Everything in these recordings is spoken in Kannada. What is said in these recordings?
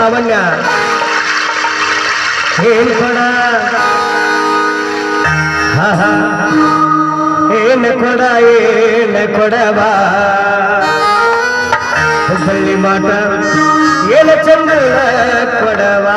ಲಾವಣ್ಯ ಏನು ಕೊಡ ಹಾ ಹಾ ಏನು ಕೊಡ ಏನು ಕೊಡವಾ ಬಳ್ಳಿ ಮಾಟ ಏನು ಚಂದ ಕೊಡವಾ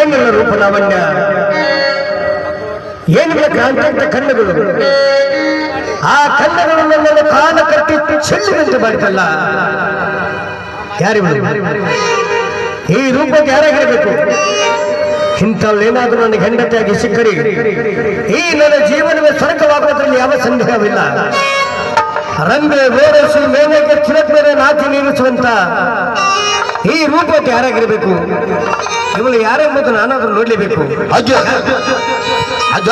ಏನಿಲ್ಲ ರೂಪ ಲಾವಣ್ಯ ಏನಿಲ್ಲ ಕಾಂತಂತ ಕಣ್ಣುಗಳು. ಆ ಕಣ್ಣುಗಳನ್ನು ನನ್ನನ್ನು ಕಾಲ ಕಟ್ಟಿ ಚೆಲ್ಲಿದಂತೆ ಬರ್ತಲ್ಲ ಯಾರಿವರು ಈ ರೂಪಕ್ಕೆ ಯಾರಾಗಿರಬೇಕು ಇಂಥವ್ಳೇನಾದ್ರೂ ನನಗೆ ಹೆಂಡತಿಯಾಗಿ ಸಿಕ್ಕರಿ, ಈ ನನ್ನ ಜೀವನವೇ ಸ್ವರ್ಗವಾಗುವುದರಲ್ಲಿ ಯಾವ ಸಂದೇಹವಿಲ್ಲ. ರಂಗ ವೇರಸು ಮೇನೆಗೆ ಚಿರತ್ಮೇಲೆ ನಾಚಿ ನೀರಿಸುವಂತ ಈ ರೂಪಕ್ಕೆ ಯಾರಾಗಿರಬೇಕು ಇವಳು ಮತ್ತು ನಾನಾದ್ರೂ ನೋಡ್ಲೇಬೇಕು. ಅಜ್ಜ ಅಜ್ಜ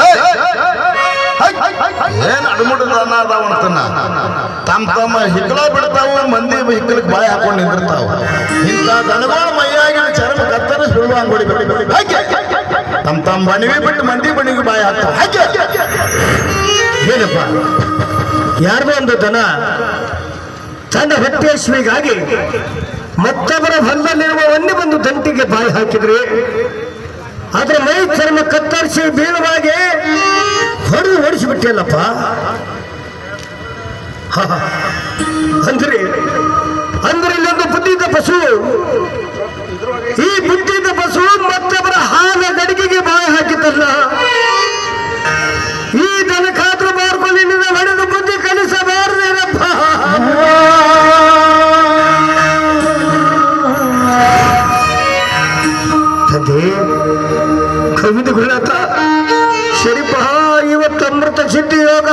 ಅನ್ನದಾವಂತನ ತಮ್ಮ ತಮ್ಮ ಹಿಕ್ಕಳ ಬಿಡ್ತಾವ, ಮಂದಿ ಹಿಕ್ಕಲಕ್ ಬಾಯಿ ಹಾಕೊಂಡು ನಿಂದಿರ್ತಾವ. ಇಂಥ ದನಗಳ ಮೈಯಾಗಿನ ಚರ್ಮ ಕತ್ತರಿ ಸುಳ್ಳು ಅಂಗಡಿ ತಮ್ಮ ತಮ್ಮ ಬಣಿವಿ ಬಿಟ್ಟು ಮಂದಿ ಬಣಿಗೆ ಬಾಯಿ ಹಾಕ್ತಾವ. ಏನಪ್ಪ? ಯಾರ್ದೋ ಒಂದು ದನ ತನ್ನ ಹೊಟ್ಟೆಶ್ವಿಗಾಗಿ ಮತ್ತೊಬ್ಬರ ಹೊಲದಲ್ಲಿರುವ ಒಂದೇ ಒಂದು ದಂಟಿಗೆ ಬಾಯಿ ಹಾಕಿದ್ರಿ ಅದರ ಮೈ ಚರ್ಮ ಕತ್ತರಿಸಿ ಬೀಳುವಾಗೆ ಹೊಡೆದು ಓಡಿಸಿಬಿಟ್ಟಿಲ್ಲಪ್ಪ. ಅಂದ್ರೆ ಅಂದ್ರೆ ಇಲ್ಲೊಂದು ಬುದ್ಧಿದ ಪಶು. ಈ ಬುದ್ಧಿದ ಪಶು ಮತ್ತೊಬ್ಬರ ಹಾಲ ಗಡಿಗೆಗೆ ಬಾಯಿ ಹಾಕಿದ್ದಲ್ಲ. ಬಿಗಿದುಗೊಳ್ಳತ ಶರೀಪ ಇವತ್ತು ಅಮೃತ ಸಿದ್ಧಿ ಯೋಗ.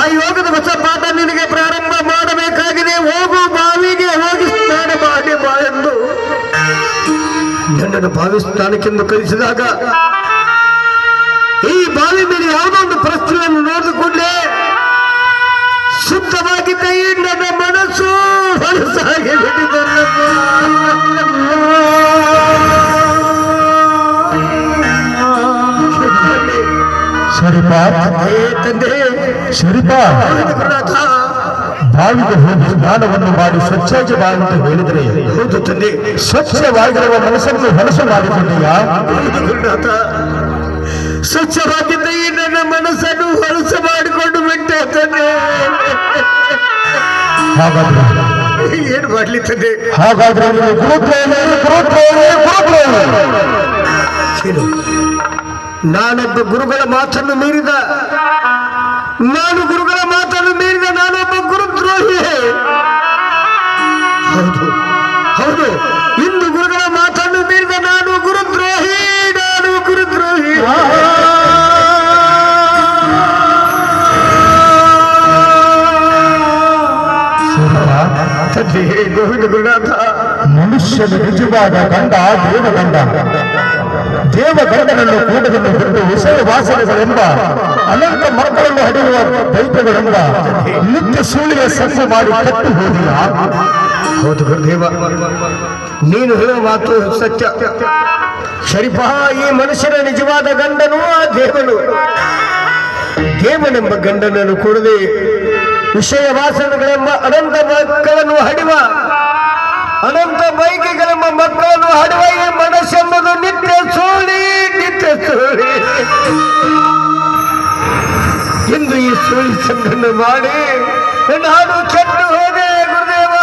ಆ ಯೋಗದ ಹೊಸ ಪಾಠ ನಿನಗೆ ಪ್ರಾರಂಭ ಮಾಡಬೇಕಾಗಿದೆ. ಹೋಗು ಬಾವಿಗೆ, ಹೋಗಿ ಸ್ನಾನ ಮಾಡಿ ಬಾ ಎಂದು. ನನ್ನನ್ನು ಬಾವಿ ಸ್ನಾನಕ್ಕೆಂದು ಕಲಿಸಿದಾಗ ಈ ಬಾವಿ ಮೇಲೆ ಯಾವುದೋ ಒಂದು ಪ್ರಶ್ನೆಯನ್ನು ನೋಡಿದ ಕೂಡಲೇ ಶುದ್ಧವಾಗಿದ್ದ ಈ ತಂದೆ ಶರೀಪ ಬಾವಿಗೆ ಹೋಗಿ ಸ್ನಾನವನ್ನು ಮಾಡಿ ಸ್ವಚ್ಛಾಗಿ ಬಾ ಅಂತ ಹೇಳಿದ್ರೆ ಹೌದು ತಂದೆ. ಸ್ವಚ್ಛವಾಗಿರುವ ಮನಸ್ಸನ್ನು ಹೊಲಸು ಮಾಡಿಕೊಂಡೆಯ ಸ್ವಚ್ಛವಾಗಿದ್ದ ಈ ನನ್ನ ಮನಸ್ಸನ್ನು ಹೊಲಸ ಮಾಡಿಕೊಂಡು ಬಿಟ್ಟೆ ತಂದೆ. ಹಾಗಾದ್ರೆ? ಏನು ಮಾಡ್ಲಿ ತಂದೆ? ಹಾಗಾದ್ರೆ ಗುರುಪ್ರೇಮಿ ಗುರುಪ್ರೇಮಿ ಗುರುಪ್ರೇಮಿ ನಾನೊಬ್ಬ ಗುರುಗಳ ಮಾತನ್ನು ಮೀರಿದ, ನಾನು ಗುರುಗಳ ಮಾತನ್ನು ಮೀರಿದ ನಾನೊಬ್ಬ ಗುರುದ್ರೋಹಿ ಹೌದು ಹೌದು. ಇಂದು ಗುರುಗಳ ಮಾತನ್ನು ಮೀರಿದ ನಾನು ಗುರುದ್ರೋಹಿ ನಾನು ಗುರುದ್ರೋಹಿ. ಗೋವಿಂದ ಗುರುನಾಥ. ಮನುಷ್ಯನ ನಿಜವಾದ ಗಂಡ, ದೇವಗಂಡ. ದೇವಗಂಡನನ್ನು ಕೂಟದಲ್ಲಿ ಬಿಟ್ಟು ವಿಷಯ ವಾಸನೆಗಳೆಂಬ ಅನಂತ ಮಕ್ಕಳನ್ನು ಹಡಿಯುವ ದೈತ್ಯಗಳೆಂಬ ನಿತ್ಯ ಸೂಳಿಯ ಸಂಘ ಮಾಡಿ ಕಟ್ಟು ಹೋದಿಲ್ಲ ಹೌದು ಗುರುದೇವ. ನೀನು ಹೇಳುವ ಮಾತು ಸತ್ಯ. ಶರೀಫ, ಈ ಮನುಷ್ಯನ ನಿಜವಾದ ಗಂಡನು ಆ ದೇವನು. ದೇವನೆಂಬ ಗಂಡನನ್ನು ಕೂಡದೆ ವಿಷಯ ವಾಸನೆಗಳೆಂಬ ಅನಂತ ಮಕ್ಕಳನ್ನು ಹಡಿವ, ಅನಂತ ಬೈಕಿಗಳೆಂಬ ಮಕ್ಕಳನ್ನು ಹಡುವ ಮನಸ್ಸೆಂಬುದು ನಿತ್ಯ ಸೋಳಿ ನಿತ್ಯ ಸೋಳಿ ಎಂದು ಈ ಸುಳ್ಳಿ ಸಂಗನ್ನು ಮಾಡಿ ನಾನು ಕೆಟ್ಟು ಹೋದೆ ಗುರುದೇವ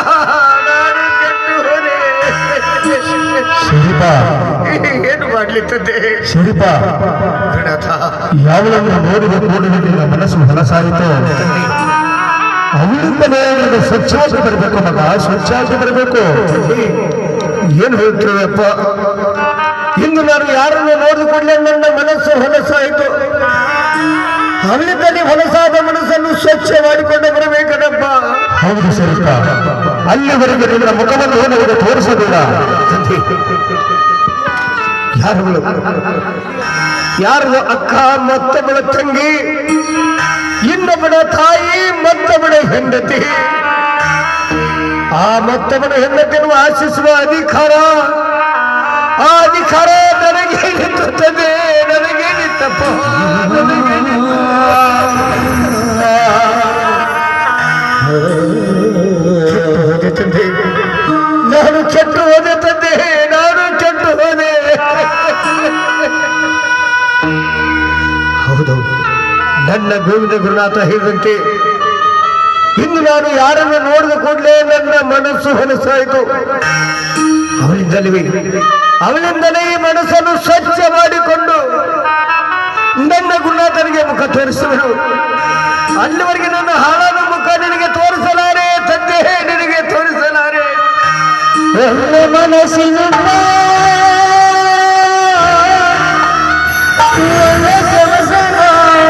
ನಾನು ಕೆಟ್ಟು ಹೋದೆ. ಏನು ಮಾಡ್ಲಿತ್ತದೆ ಶರೀಪ. ಯಾವಳನ್ನು ನೋಡಿದ ಕೂಡಲೇ ನಿನ್ನ ಮನಸ್ಸು ಹೊಲಸಾಯಿತು? ಅವಳಿಂದಲೇ ನನಗೆ ಸ್ವಚ್ಛವಾಗಿ ಬರಬೇಕು ಮಗ ಸ್ವಚ್ಛವಾಗಿ ಬರಬೇಕು. ಏನು ಹೇಳ್ತೀರಪ್ಪ? ಇಂದು ನಾನು ಯಾರನ್ನು ನೋಡಿದ ಕೂಡಲೇ ನನ್ನ ಮನಸ್ಸು ಹೊಲಸಾಯಿತು. ಅಲ್ಲಿದ್ದಲ್ಲಿ ಹೊಲಸಾದ ಮನಸ್ಸನ್ನು ಸ್ವಚ್ಛ ಮಾಡಿಕೊಂಡು ಬರಬೇಕದಪ್ಪ ಹೌದು ಶರೀಪ ಅಲ್ಲಿವರೆಗೆ ನಿನ್ನ ಮುಖವನ್ನು ನನಗೆ ತೋರಿಸಬೇಡ ಯಾರು ಯಾರು ಅಕ್ಕ ಮತ್ತೊಬ್ಬಳ ತಂಗಿ ಇನ್ನೊಬ್ಬಳ ತಾಯಿ ಮತ್ತೊಬ್ಬಳ ಹೆಂಡತಿ. ಆ ಮತ್ತೊಬ್ಬಳ ಹೆಂಡತಿಯನ್ನು ಆಶಿಸುವ ಅಧಿಕಾರ. ಆ ನನಗೆ ನಿಂತುತ್ತದೆ, ನನಗೆ ನಿಂತಪ್ಪ. ನನಗೆ ನಿಂತ ತಂದೆ ನಾನು ಕೆಟ್ಟು ಹೋದೆ ತಂದೆ, ನಾನು ಕೆಟ್ಟು ಹೋದೆ. ಹೌದು, ನನ್ನ ಗೋವಿಂದ ಗುರುನಾಥ ಹೇಳಿದಂತೆ ಇಂದು ನಾನು ಯಾರನ್ನು ನೋಡಿದ ಕೂಡಲೇ ನನ್ನ ಮನಸ್ಸು ಹೊಲಸಾಯಿತು. ಅವಳಿಂದಲೇ ಅವಳಿಂದಲೇ ಈ ಮನಸ್ಸನ್ನು ಸ್ವಚ್ಛ ಮಾಡಿಕೊಂಡು ನನ್ನ ಗುಣಾತನಿಗೆ ಮುಖ ತೋರಿಸುವರು ಅಲ್ಲಿವರೆಗೆ ನನ್ನ ಹಾಳಾದ ಮುಖ ನಿನಗೆ ತೋರಿಸಲಾರೆ ತಂದೆ ನಿನಗೆ ತೋರಿಸಲಾರೆ. ಮನಸ್ಸಿನ